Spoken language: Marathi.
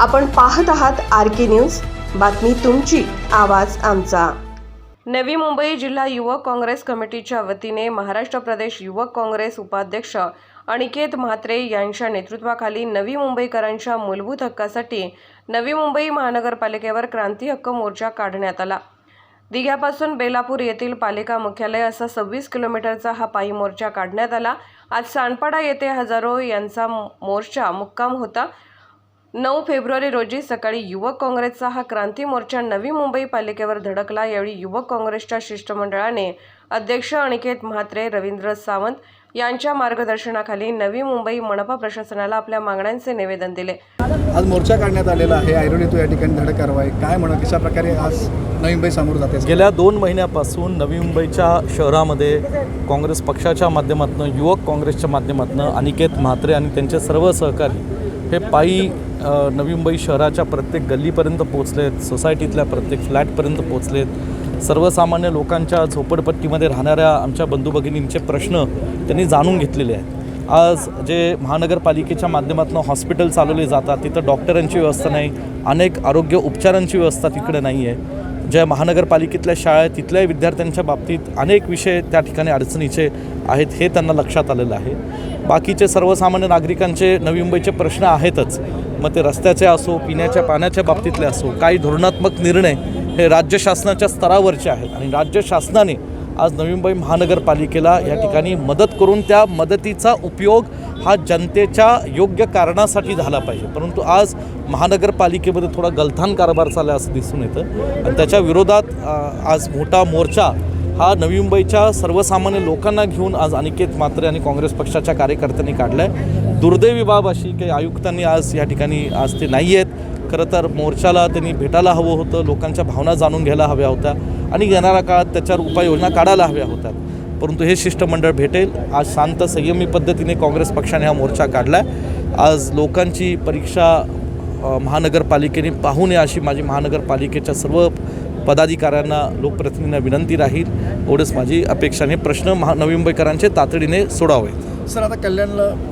आपण पाहत आहात आर के न्यूज. बातमी तुमची आवाज आमचा. नवी मुंबई जिल्हा युवक काँग्रेस कमिटीच्या वतीने महाराष्ट्र प्रदेश युवक काँग्रेस उपाध्यक्ष अनिकेत म्हात्रे यांच्या नेतृत्वाखाली नवी मुंबईकरांच्या मूलभूत हक्कासाठी नवी मुंबई महानगरपालिकेवर क्रांती हक्क मोर्चा काढण्यात आला. दिघ्यापासून बेलापूर येथील पालिका मुख्यालय असा सव्वीस किलोमीटरचा हा पायी मोर्चा काढण्यात आला. आज सांडपाडा येथे हजारो यांचा मोर्चा मुक्काम होता. नऊ फेब्रुवारी रोजी सकाळी युवक काँग्रेसचा हा क्रांती मोर्चा नवी मुंबई पालिकेवर धडकला. यावेळी युवक काँग्रेसच्या शिष्टमंडळाने अध्यक्ष अनिकेत म्हात्रे रवींद्र सावंत यांच्या मार्गदर्शनाखाली नवी मुंबई मनपा प्रशासनाला आपल्या मागण्यांचे निवेदन दिले. आज मोर्चा काढण्यात आलेला आहे. ऐरोली तो या ठिकाणी धडक कारवाई. काय म्हणा कशा प्रकारे आज नवी मुंबई समोर जाते? गेल्या दोन महिन्यापासून नवी मुंबईच्या शहरामध्ये काँग्रेस पक्षाच्या माध्यमातून युवक काँग्रेसच्या माध्यमातून अनिकेत म्हात्रे आणि त्यांचे सर्व सहकारी हे पायी नवी मुंबई शहराच्या प्रत्येक गल्लीपर्यंत पोचलेत सोसायटीतल्या प्रत्येक फ्लॅटपर्यंत पोचलेत सर्वसामान्य लोकांच्या झोपडपट्टीमध्ये राहणाऱ्या आमच्या बंधू भगिनींचे प्रश्न त्यांनी जाणून घेतलेले आहेत. आज जे महानगरपालिकेच्या माध्यमातून हॉस्पिटल चालवले जातात तिथं डॉक्टरांची व्यवस्था नाही अनेक आरोग्य उपचारांची व्यवस्था तिकडे नाही आहे. ज्या महानगरपालिकेतल्या शाळा आहेत तिथल्याही विद्यार्थ्यांच्या बाबतीत अनेक विषय त्या ठिकाणी अडचणीचे आहेत हे त्यांना लक्षात आलेलं आहे. बाकीचे सर्वसामान्य नागरिकांचे नवी मुंबईचे प्रश्न आहेतच. मग ते रस्त्याचे असो पिण्याच्या पाण्याच्या बाबतीतले असो काही धोरणात्मक निर्णय हे राज्य शासनाच्या स्तरावरचे आहेत. आणि राज्य शासनाने आज नवी मुंबई महानगरपालिकेला या ठिकाणी मदत करून त्या मदतीचा उपयोग हा जनतेच्या योग्य कारणासाठी झाला पाहिजे. परंतु आज महानगरपालिकेमध्ये थोडा गलथान कारभार चालला असं दिसून येतं. आणि त्याच्या विरोधात आज मोठा मोर्चा हा नवी मुंबईच्या सर्वसामान्य लोकांना घेऊन आज अनिकेत मात्रे आणि काँग्रेस पक्षाच्या कार्यकर्त्यांनी काढला आहे दुर्दैवी बाब अशी की आयुक्तांनी आज या ठिकाणी आज ते नाही आहेत. खरं तर मोर्चाला त्यांनी भेटायला हवं होतं लोकांच्या भावना जाणून घ्यायला हव्या होत्या आणि येणाऱ्या काळात त्याच्यावर उपाययोजना काढायला हव्या होत्या. परंतु हे शिष्टमंडळ भेटेल. आज शांत संयमी पद्धतीने काँग्रेस पक्षाने हा मोर्चा काढला आहे आज लोकांची परीक्षा महानगरपालिकेने पाहू नये अशी माझी महानगरपालिकेच्या सर्व पदाधिकाऱ्यांना लोकप्रतिनिधींना विनंती राहील. एवढंच माझी अपेक्षाने प्रश्न महा नवी मुंबईकरांचे तातडीने सोडावे सर आता कल्याणला